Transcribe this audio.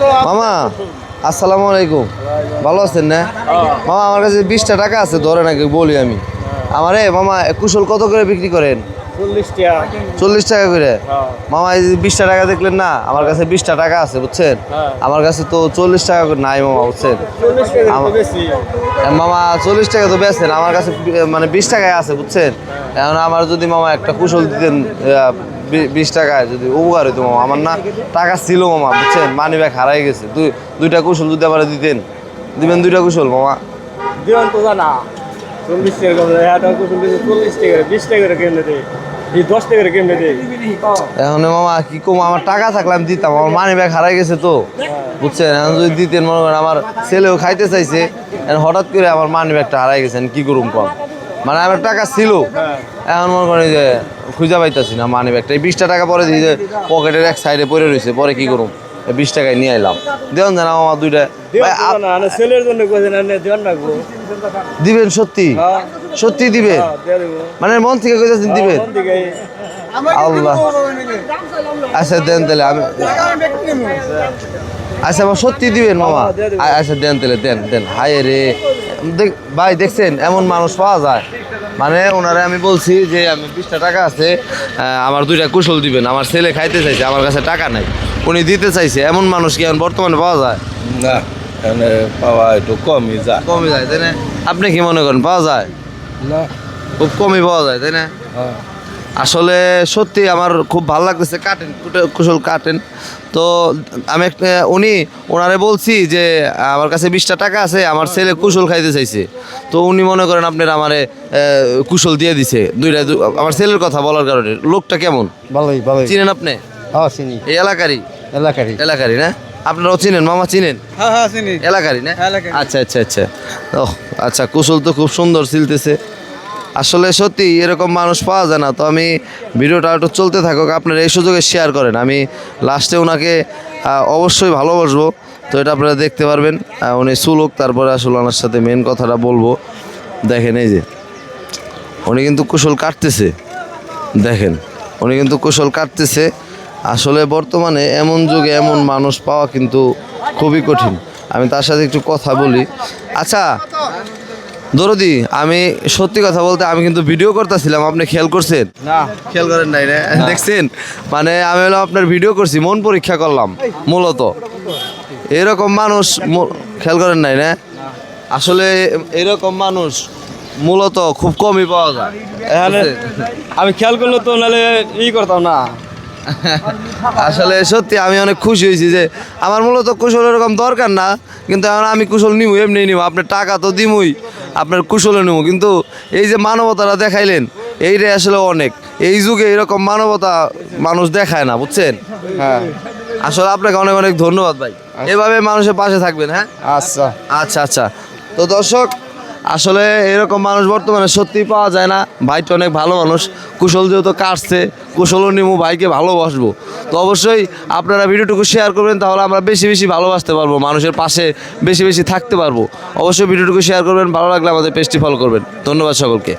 মামা আসসালামু আলাইকুম। ভালো আছেন না? মামা আমার কাছে বিশটা টাকা আছে ধরে নাকি বলি আমি। আমার এ মামা কুশল কত করে বিক্রি করেন? চল্লিশ টাকা। করে? হ্যাঁ। মামা এই যে বিশটা টাকা দেখলেন না আমার কাছে বিশটা টাকা আছে বুঝছেন? হ্যাঁ। আমার কাছে তো চল্লিশ টাকা করে নাই মামা বুঝছেন? মামা চল্লিশ টাকা তো বেছেন আমার কাছে মানে বিশ টাকায় আছে বুঝছেন? এখন আমার যদি মামা একটা কুশল দিতেন বিশ টাকায় যদি উপকার হইতো মামা। আমার না টাকা ছিল মামা বুঝছেন? মানি ব্যাগ হারাই গেছে। দুই দুইটা কুশল যদি আমার দিতেন। দিবেন দুইটা কুশল মামা। দিওয়ান তো জানা। চল্লিশ টাকা চল্লিশ টাকা বিশ টাকা কেমনে দেয়? এখন মামা কি কম? আমার টাকা থাকলে আমি দিতাম। আমার মানি ব্যাগ হারাই গেছে তো বুঝছেন? এখন যদি দিতেন মনে করেন আমার ছেলেও খাইতে চাইছে হঠাৎ করে আমার মানি ব্যাগটা হারাই গেছেন কি করুম কম মানে আমার টাকা ছিল। এখন মনে করেন যে খুঁজে পাইতাছি না মানি ব্যাগটা এই বিশটা টাকা পরে দিই যে পকেটের এক সাইডে পড়ে রয়েছে পরে কি করুম? বিশ টাকায় নিয়ে এলাম দেন জানা আমার দুইটা দিবেন সত্যি? হ্যাঁ। সত্যি দিবেন হ্যাঁ, দেবো। মানে মন থেকে কইতাছেন দিবেন? কোন আল্লাহ। আচ্ছা দেন তাহলে আমি আচ্ছা আমার সত্যি দিবেন মামা? হ্যাঁ, দেবো। আচ্ছা দেন তাহলে দেন দেন। হায় রে। ভাই দেখছেন এমন মানুষ পাওয়া যায়। মানে ওনারে আমি বলছি যে আমি বিশটা টাকা আছে আমার দুইটা কুশল দিবেন আমার ছেলে খাইতে চাইছে আমার কাছে টাকা নাই। উনি দিতে চাইছে এমন মানুষ কি এখন বর্তমানে পাওয়া যায়? না পাওয়া একটু কমই যায়। কমই যায় তাই না? আপনি কি মনে করেন পাওয়া যায়? না। খুব কমই পাওয়া যায় তাই না? আসলে সত্যি আমার খুব ভালো লাগতেছে কাটেন কুশল কাটেন। তো আমি একটা উনি ওনারে বলছি যে আমার কাছে বিশটা টাকা আছে আমার ছেলে কুশল খাইতে চাইছে। তো উনি মনে করেন আপনার আমারে কুশল দিয়ে দিছে। দুইটা আমার ছেলের কথা বলার কারণে। লোকটা কেমন? ভালোই ভালোই। চিনেন আপনি? হ্যাঁ চিনি। এই এলাকারই? এলাকারই। এলাকারই না? আপনারাও চিনেন? মামা চিনেন? হ্যাঁ হ্যাঁ চিনি। এলাকারই না? আচ্ছা আচ্ছা আচ্ছা। ও আচ্ছা কুশল তো খুব সুন্দর সিলতেছে আসলে সত্যি এরকম মানুষ পাওয়া যায় না। তো আমি ভিডিওটা একটু চলতে থাকুক, আপনারা এই সুযোগে শেয়ার করেন। আমি লাস্টে ওনাকে অবশ্যই ভালোবাসবো। তো এটা আপনারা দেখতে পারবেন উনি সুলুক, তারপরে আসলে ওনার সাথে মেন কথাটা বলব। দেখেন এই যে, উনি কিন্তু কুশল কাটতেছে। দেখেন, উনি কিন্তু কুশল কাটতেছে। আসলে বর্তমানে এমন যুগে এমন মানুষ পাওয়া কিন্তু খুবই কঠিন। আমি তার সাথে একটু কথা বলি। আচ্ছা দরদি আমি সত্যি কথা বলতে আমি কিন্তু ভিডিও করতেছিলাম আপনি খেয়াল করছেন? না খেয়াল করেন নাই না। দেখছেন? মানে আমি হলো আপনার ভিডিও করছি মন পরীক্ষা করলাম মূলত। এরকম মানুষ খেয়াল করেন নাই না আসলে এরকম মানুষ মূলত খুব কমই পাওয়া যায়। আমি খেয়াল করলে তো নাহলে ই করতাম না। আসলে সত্যি আমি অনেক খুশি হয়েছি যে আমার মূলত কুশল এরকম দরকার না কিন্তু এখন আমি কুশল নিবো এমনি নিবো আপনার টাকা তো দিমই। আপনার কুশল নেব কিন্তু এই যে মানবতারা দেখাইলেন এইটাই আসলে অনেক। এই যুগে এরকম মানবতা মানুষ দেখায় না বুঝছেন? হ্যাঁ। আসলে আপনাকে অনেক অনেক ধন্যবাদ ভাই। এভাবে মানুষের পাশে থাকবেন হ্যাঁ? আচ্ছা। আচ্ছা আচ্ছা। তো দর্শক আসলে এরকম মানুষ বর্তমানে সত্যি পাওয়া যায় না। ভাইটা অনেক ভালো মানুষ। কুশল যেহেতু কাটছে, কুশলও নিমু ভাইকে ভালোবাসবো। তো অবশ্যই আপনারা ভিডিওটুকু শেয়ার করবেন, তাহলে আমরা বেশি বেশি ভালোবাসতে পারব, মানুষের পাশে বেশি বেশি থাকতে পারব। অবশ্যই ভিডিওটুকু শেয়ার করবেন, ভালো লাগলে আমাদের পেজটি ফলো করবেন। ধন্যবাদ সকলকে।